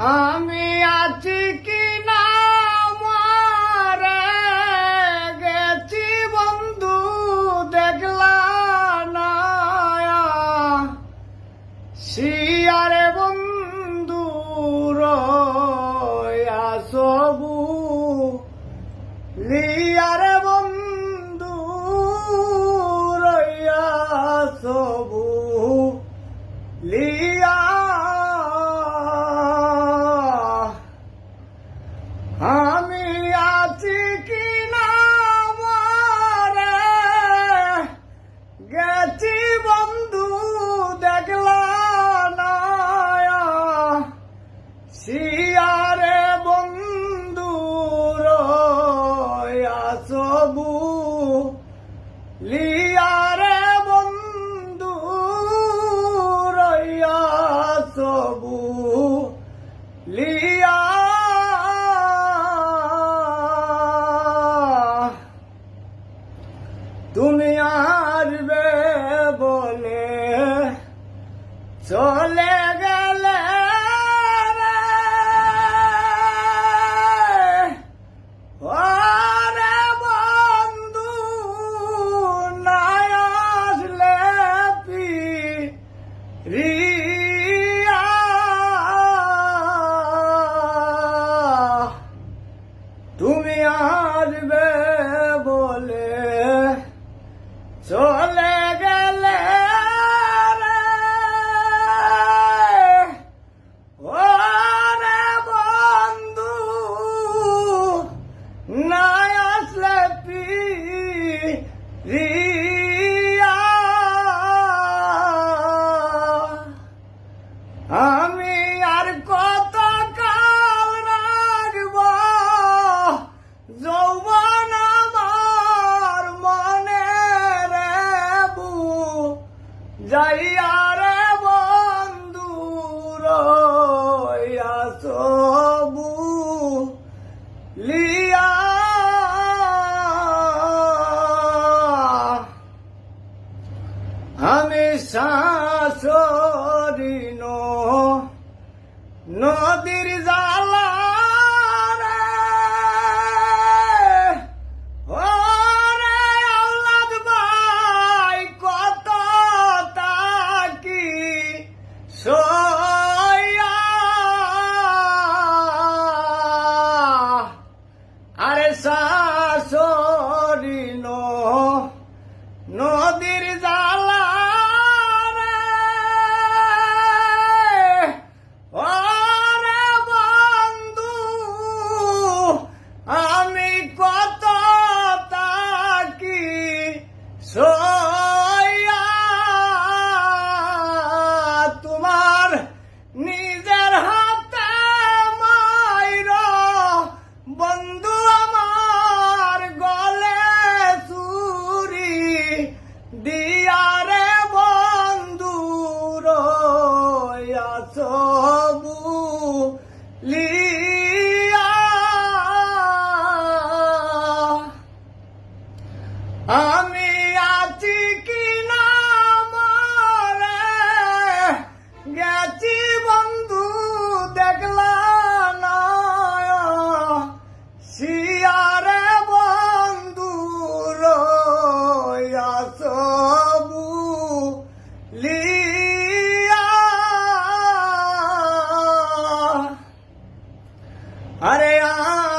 আমি আছি কি না মারে গেছি বন্ধু দেখলা না সি 你 अरे आ